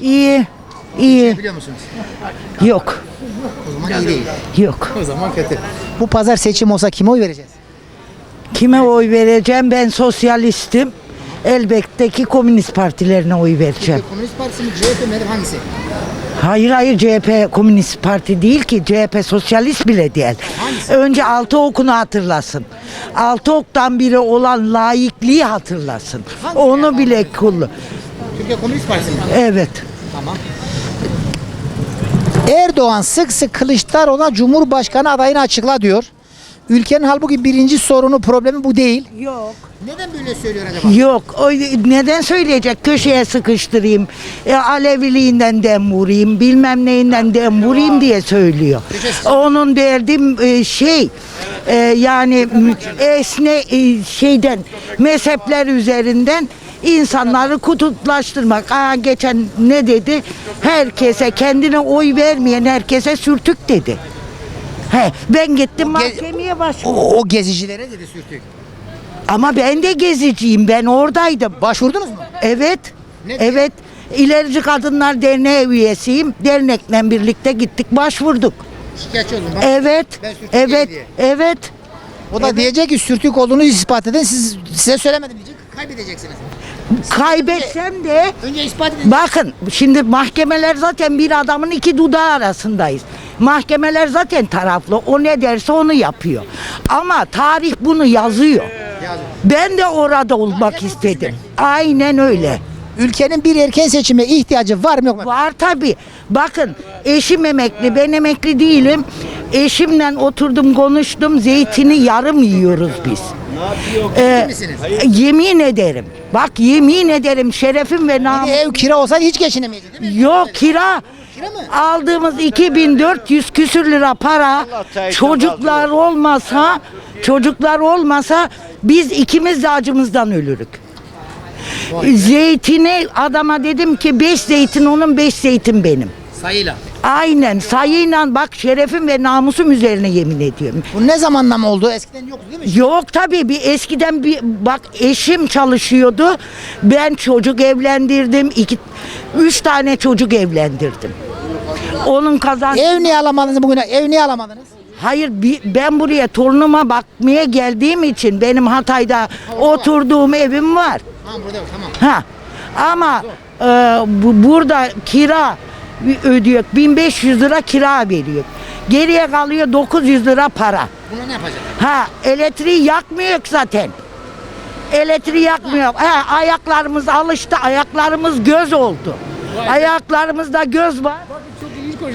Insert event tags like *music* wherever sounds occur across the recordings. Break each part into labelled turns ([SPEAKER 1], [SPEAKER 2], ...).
[SPEAKER 1] İyi. iyi.
[SPEAKER 2] Biliyor musunuz?
[SPEAKER 1] Yok.
[SPEAKER 2] O zaman iyi değil.
[SPEAKER 1] Yok.
[SPEAKER 2] O zaman kötü. Bu pazar seçim olsa kime oy vereceğiz?
[SPEAKER 1] Kime oy vereceğim? Ben sosyalistim. Elbette ki komünist partilerine oy vereceğim.
[SPEAKER 2] Komünist Partisi mi CHP mi hangisi?
[SPEAKER 1] Hayır hayır CHP komünist parti değil ki CHP sosyalist bile değil. Önce altı okunu hatırlasın. Altı oktan biri olan laikliği hatırlasın. Onu bile kullu.
[SPEAKER 2] Türkiye Komünist Partisi mi?
[SPEAKER 1] Evet.
[SPEAKER 2] Tamam. Erdoğan sık sık Kılıçdaroğlu'na Cumhurbaşkanı adayını açıkla diyor. Ülkenin halbuki birinci sorunu problemi bu değil.
[SPEAKER 1] Yok.
[SPEAKER 2] Neden böyle söylüyor acaba?
[SPEAKER 1] Yok. O neden söyleyecek? Köşeye sıkıştırayım. E, Aleviliğinden dem vurayım. Bilmem neyinden dem vurayım diye söylüyor. Onun derdim e, şey e, yani esne e, şeyden mezhepler üzerinden insanları kutuplaştırmak. Aa, geçen ne dedi? Herkese kendine oy vermeyen herkese sürtük dedi. He, ben gittim mahkemeye başvurdum.
[SPEAKER 2] O, o gezicilere dedi sürtük.
[SPEAKER 1] Ama ben de geziciyim. Ben oradaydım.
[SPEAKER 2] Başvurdunuz mu?
[SPEAKER 1] Evet.
[SPEAKER 2] Ne diyor?
[SPEAKER 1] evet. İlerici Kadınlar Derneği üyesiyim. Dernekle birlikte gittik, başvurduk.
[SPEAKER 2] Şikayetçi oldum. Bak.
[SPEAKER 1] Evet.
[SPEAKER 2] Ben sürtük
[SPEAKER 1] Evet.
[SPEAKER 2] diye.
[SPEAKER 1] Evet.
[SPEAKER 2] O da diyecek ki sürtük olduğunu ispat edin. Siz size söylemedim diyecek. Kaybedeceksiniz.
[SPEAKER 1] Kaybetsem de
[SPEAKER 2] Önce ispat edin.
[SPEAKER 1] bakın şimdi mahkemeler zaten bir adamın iki dudağı arasındayız. Mahkemeler zaten taraflı. O ne derse onu yapıyor. Ama tarih bunu yazıyor. Ben de orada olmak istedim. Aynen öyle.
[SPEAKER 2] Ülkenin bir erken seçime ihtiyacı var mı yok mu?
[SPEAKER 1] Var tabi. Bakın eşim emekli, ben emekli değilim. Eşimle oturdum konuştum, zeytini yarım yiyoruz biz. Ee,
[SPEAKER 2] misiniz?
[SPEAKER 1] yemin ederim. Bak yemin ederim şerefim ve namusum.
[SPEAKER 2] Ev kira olsaydı hiç geçinemeydi değil mi?
[SPEAKER 1] Yok kira.
[SPEAKER 2] Kira mı?
[SPEAKER 1] Aldığımız 2400 küsür lira para çocuklar olmasa çocuklar olmasa biz ikimiz de acımızdan ölürük. Zeytini adama dedim ki 5 zeytin onun 5 zeytin benim.
[SPEAKER 2] Sayıyla.
[SPEAKER 1] Aynen sayıyla bak şerefim ve namusum üzerine yemin ediyorum.
[SPEAKER 2] Bu ne zamanla mı oldu? Eskiden yoktu değil mi?
[SPEAKER 1] Yok tabii bir eskiden bir bak eşim çalışıyordu. Ben çocuk evlendirdim. iki üç tane çocuk evlendirdim. Onun kazan
[SPEAKER 2] Ev niye alamadınız bugüne? Ev niye alamadınız?
[SPEAKER 1] Hayır bi- ben buraya torunuma bakmaya geldiğim için benim Hatay'da oturduğum evim var.
[SPEAKER 2] Tamam burada tamam.
[SPEAKER 1] Ha. Ama e, bu, burada kira ödüyor. 1500 lira kira veriyor. Geriye kalıyor 900 lira para.
[SPEAKER 2] Buna ne yapacak?
[SPEAKER 1] Ha elektriği yakmıyor zaten. Elektriği yakmıyor. Ha, ayaklarımız alıştı. Ayaklarımız göz oldu. Ayaklarımızda göz var.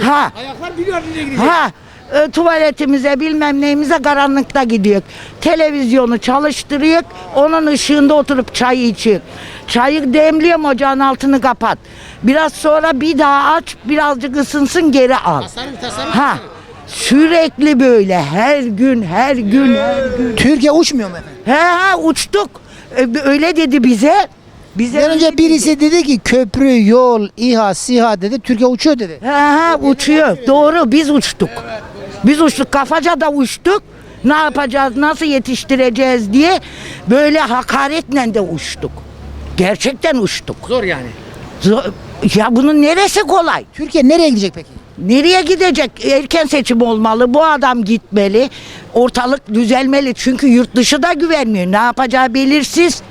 [SPEAKER 1] Ha.
[SPEAKER 2] Ayaklar biliyor nereye gidecek.
[SPEAKER 1] Ha. e, tuvaletimize bilmem neyimize karanlıkta gidiyor. Televizyonu çalıştırıyor. Onun ışığında oturup çay içiyor. Çayı demliyorum ocağın altını kapat. Biraz sonra bir daha aç birazcık ısınsın geri al.
[SPEAKER 2] Tasarruf tasarruf.
[SPEAKER 1] Ha. Sürekli böyle her gün her gün her gün.
[SPEAKER 2] Türkiye uçmuyor mu efendim?
[SPEAKER 1] He he uçtuk. E, öyle dedi bize. Bize
[SPEAKER 2] Bir önce
[SPEAKER 1] öyle
[SPEAKER 2] birisi dedi ki köprü, yol, İHA, SİHA dedi. Türkiye uçuyor dedi.
[SPEAKER 1] He he uçuyor. Doğru biz uçtuk. Biz uçtuk. Kafaca da uçtuk. Ne yapacağız, nasıl yetiştireceğiz diye böyle hakaretle de uçtuk. Gerçekten uçtuk.
[SPEAKER 2] Zor yani.
[SPEAKER 1] Zo- Ya bunun neresi kolay?
[SPEAKER 2] Türkiye nereye gidecek peki?
[SPEAKER 1] Nereye gidecek? Erken seçim olmalı. Bu adam gitmeli. Ortalık düzelmeli. Çünkü yurt dışı da güvenmiyor. Ne yapacağı belirsiz.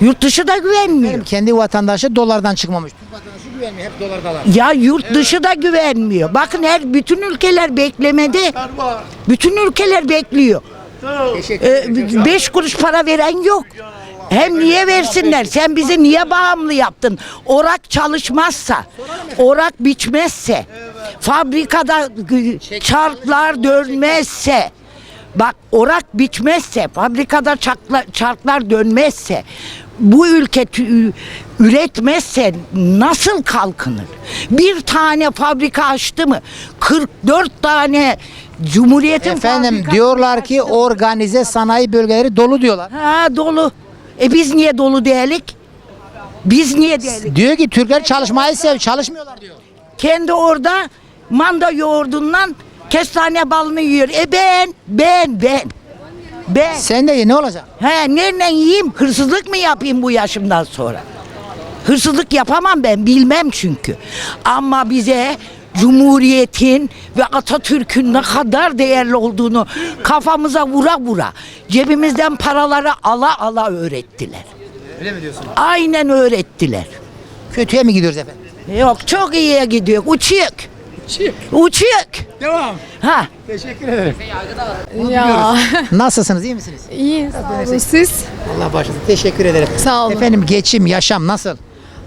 [SPEAKER 1] Yurt dışı da güvenmiyor.
[SPEAKER 2] Benim kendi vatandaşı dolardan çıkmamış. Türk vatandaşı güvenmiyor. Hep dolardalar.
[SPEAKER 1] Ya yurt dışı da güvenmiyor. Bakın her bütün ülkeler beklemede. Bütün ülkeler bekliyor.
[SPEAKER 2] Teşekkür
[SPEAKER 1] Ee, beş kuruş para veren yok. Hem niye versinler? Sen bizi niye bağımlı yaptın? Orak çalışmazsa, orak biçmezse, fabrikada çarklar dönmezse, bak orak biçmezse, fabrikada çarklar, çarklar dönmezse, bu ülke üretmezse nasıl kalkınır? Bir tane fabrika açtı mı? 44 tane Cumhuriyet'in
[SPEAKER 2] Efendim diyorlar ki organize sanayi bölgeleri dolu diyorlar.
[SPEAKER 1] Ha dolu. E biz niye dolu değilik? Biz niye değilik?
[SPEAKER 2] Diyor ki Türkler çalışmayı sev, çalışmıyorlar diyor.
[SPEAKER 1] Kendi orada manda yoğurdundan kestane balını yiyor. E ben, ben, ben. Ben.
[SPEAKER 2] Sen de ye ne olacak?
[SPEAKER 1] He nereden yiyeyim? Hırsızlık mı yapayım bu yaşımdan sonra? Hırsızlık yapamam ben bilmem çünkü. Ama bize Cumhuriyetin ve Atatürk'ün ne kadar değerli olduğunu kafamıza vura vura cebimizden paraları ala ala öğrettiler.
[SPEAKER 2] Öyle mi diyorsunuz?
[SPEAKER 1] Aynen öğrettiler.
[SPEAKER 2] Kötüye mi gidiyoruz efendim?
[SPEAKER 1] Yok çok iyiye gidiyor. Uçuyuk. Uçuyuk.
[SPEAKER 2] Devam.
[SPEAKER 1] Ha.
[SPEAKER 2] Teşekkür ederim.
[SPEAKER 3] Ya
[SPEAKER 2] Nasılsınız iyi misiniz?
[SPEAKER 3] iyi sağ olun siz.
[SPEAKER 2] Allah başlasın. Teşekkür ederim.
[SPEAKER 3] Sağ olun.
[SPEAKER 2] Efendim geçim, yaşam nasıl?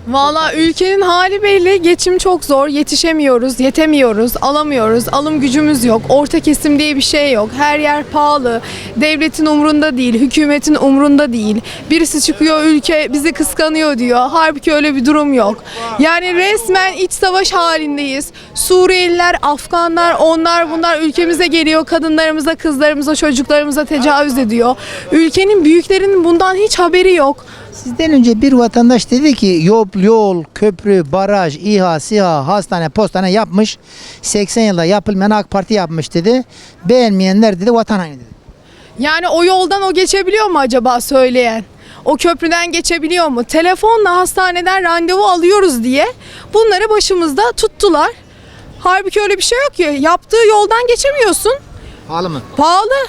[SPEAKER 3] Valla ülkenin hali belli. Geçim çok zor. Yetişemiyoruz, yetemiyoruz, alamıyoruz. Alım gücümüz yok. Orta kesim diye bir şey yok. Her yer pahalı. Devletin umrunda değil, hükümetin umrunda değil. Birisi çıkıyor ülke bizi kıskanıyor diyor. Halbuki öyle bir durum yok. Yani resmen iç savaş halindeyiz. Suriyeliler, Afganlar, onlar bunlar ülkemize geliyor. Kadınlarımıza, kızlarımıza, çocuklarımıza tecavüz ediyor. Ülkenin büyüklerinin bundan hiç haberi yok.
[SPEAKER 2] Sizden önce bir vatandaş dedi ki yol, yol, köprü, baraj, İHA, SİHA, hastane, postane yapmış. 80 yılda yapılmayan AK Parti yapmış dedi. Beğenmeyenler dedi vatan haini dedi.
[SPEAKER 3] Yani o yoldan o geçebiliyor mu acaba söyleyen? O köprüden geçebiliyor mu? Telefonla hastaneden randevu alıyoruz diye bunları başımızda tuttular. Halbuki öyle bir şey yok ki. Yaptığı yoldan geçemiyorsun.
[SPEAKER 2] Pahalı mı?
[SPEAKER 3] Pahalı.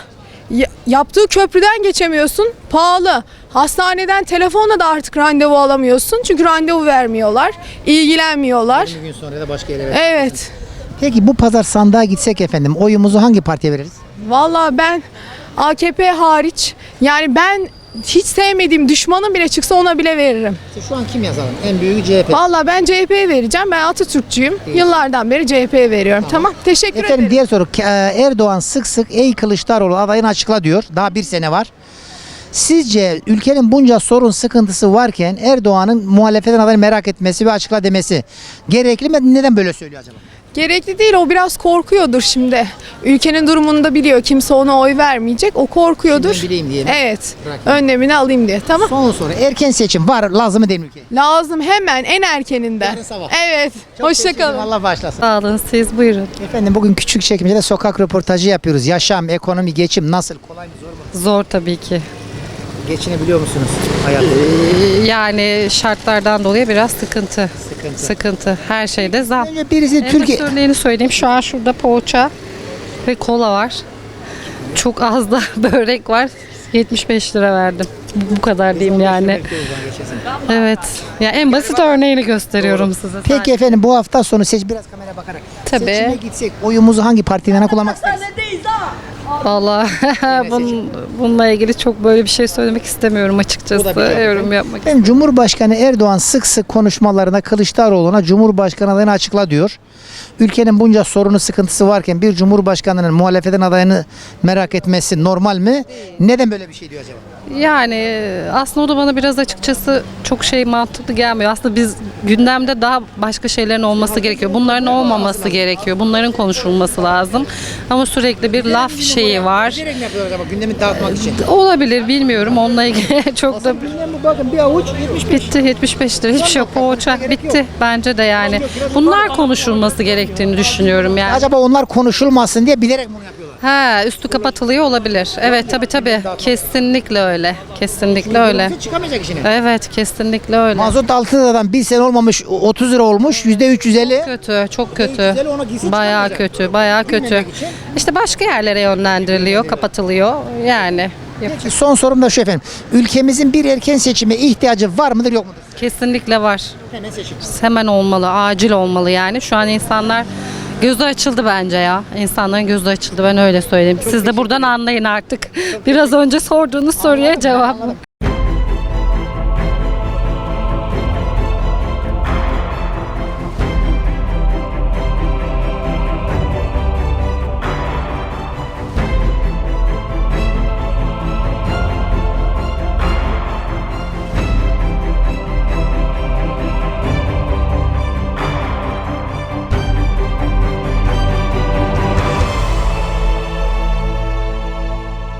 [SPEAKER 3] Ya- yaptığı köprüden geçemiyorsun. Pahalı. Hastaneden telefonla da artık randevu alamıyorsun. Çünkü randevu vermiyorlar. ilgilenmiyorlar.
[SPEAKER 2] Bir gün sonra da başka yere
[SPEAKER 3] Evet.
[SPEAKER 2] Peki bu pazar sandığa gitsek efendim oyumuzu hangi partiye veririz?
[SPEAKER 3] Vallahi ben AKP hariç yani ben hiç sevmediğim düşmanım bile çıksa ona bile veririm.
[SPEAKER 2] Şu an kim yazalım? En büyüğü CHP.
[SPEAKER 3] Vallahi ben CHP'ye vereceğim. Ben Atatürkçüyüm. Yıllardan beri CHP'ye veriyorum. Tamam. Teşekkür
[SPEAKER 2] Efendim
[SPEAKER 3] ederim.
[SPEAKER 2] diğer soru. E, Erdoğan sık sık ey Kılıçdaroğlu adayını açıkla diyor. Daha bir sene var. Sizce ülkenin bunca sorun sıkıntısı varken Erdoğan'ın muhalefetin adayını merak etmesi ve açıkla demesi gerekli mi? Neden böyle söylüyor acaba?
[SPEAKER 3] Gerekli değil. O biraz korkuyordur şimdi. Ülkenin durumunu da biliyor. Kimse ona oy vermeyecek. O korkuyordur.
[SPEAKER 2] Şimdiden bileyim diye mi?
[SPEAKER 3] Evet.
[SPEAKER 2] Bırakayım.
[SPEAKER 3] Önlemini alayım diye. Tamam.
[SPEAKER 2] Son soru. Erken seçim var lazım mı değil mi ülkeye?
[SPEAKER 3] Lazım hemen en erkeninden.
[SPEAKER 2] Yarın sabah.
[SPEAKER 3] Evet.
[SPEAKER 2] Çok
[SPEAKER 3] Hoşça
[SPEAKER 2] teşekkür ederim.
[SPEAKER 3] kalın.
[SPEAKER 2] Allah başlasın.
[SPEAKER 4] Sağ olun siz buyurun.
[SPEAKER 2] Efendim bugün küçük çekimde sokak röportajı yapıyoruz. Yaşam, ekonomi, geçim nasıl? Kolay mı zor mu?
[SPEAKER 4] Zor tabii ki.
[SPEAKER 2] Geçinebiliyor musunuz hayatta?
[SPEAKER 4] Yani şartlardan dolayı biraz sıkıntı.
[SPEAKER 2] Sıkıntı.
[SPEAKER 4] Sıkıntı. Her şeyde zam.
[SPEAKER 2] Önce birisi
[SPEAKER 4] En
[SPEAKER 2] Türkiye...
[SPEAKER 4] basit örneğini söyleyeyim. Şu an şurada poğaça ve kola var. Çok az da *laughs* börek var. 75 lira verdim. Bu bu kadar diyeyim yani. Evet. Ya en basit örneğini gösteriyorum size.
[SPEAKER 2] Peki efendim bu hafta sonu seç biraz kamera bakarak.
[SPEAKER 4] Tabii.
[SPEAKER 2] Seçime gitsek oyumuzu hangi partiden kullanmak isteriz?
[SPEAKER 4] Valla *laughs* bun, bununla ilgili çok böyle bir şey söylemek istemiyorum açıkçası. Yorum yapmak
[SPEAKER 2] Efendim Cumhurbaşkanı Erdoğan sık sık konuşmalarında Kılıçdaroğlu'na Cumhurbaşkanı adayını açıkla diyor. Ülkenin bunca sorunu sıkıntısı varken bir Cumhurbaşkanının muhalefetin adayını merak etmesi normal mi? Neden böyle bir şey diyor acaba?
[SPEAKER 4] Yani e, aslında o da bana biraz açıkçası çok şey mantıklı gelmiyor. Aslında biz gündemde daha başka şeylerin olması gerekiyor. Bunların olmaması gerekiyor. Bunların konuşulması lazım. Ama sürekli bir laf şeyi var.
[SPEAKER 2] Yapıyorlar ama gündemi dağıtmak için.
[SPEAKER 4] Olabilir bilmiyorum. Onunla ilgili *laughs* çok da
[SPEAKER 2] Bakın bir avuç 75
[SPEAKER 4] bitti 75 lira. Hiçbir şey yok. Poğaça bitti bence de yani. Bunlar konuşulması gerektiğini düşünüyorum yani.
[SPEAKER 2] Acaba onlar konuşulmasın diye bilerek bunu yapıyorlar.
[SPEAKER 4] Ha, üstü kapatılıyor olabilir. Evet tabii tabii. Kesinlikle öyle. Kesinlikle öyle.
[SPEAKER 2] Çıkamayacak işine.
[SPEAKER 4] Evet kesinlikle öyle.
[SPEAKER 2] Mazot 6 liradan bir sene olmamış 30 lira olmuş yüzde 350.
[SPEAKER 4] kötü, çok kötü.
[SPEAKER 2] ona
[SPEAKER 4] Bayağı kötü, bayağı kötü.
[SPEAKER 2] Bilmemek için.
[SPEAKER 4] İşte başka yerlere yönlendiriliyor, kapatılıyor. Yani
[SPEAKER 2] Peki son sorum da şu efendim. Ülkemizin bir erken seçime ihtiyacı var mıdır yok mudur?
[SPEAKER 4] kesinlikle var.
[SPEAKER 2] Hemen seçim.
[SPEAKER 4] Hemen olmalı, acil olmalı yani. Şu an insanlar gözü açıldı bence ya. İnsanların gözü açıldı ben öyle söyleyeyim. Siz de buradan anlayın artık. Biraz önce sorduğunuz soruya cevap.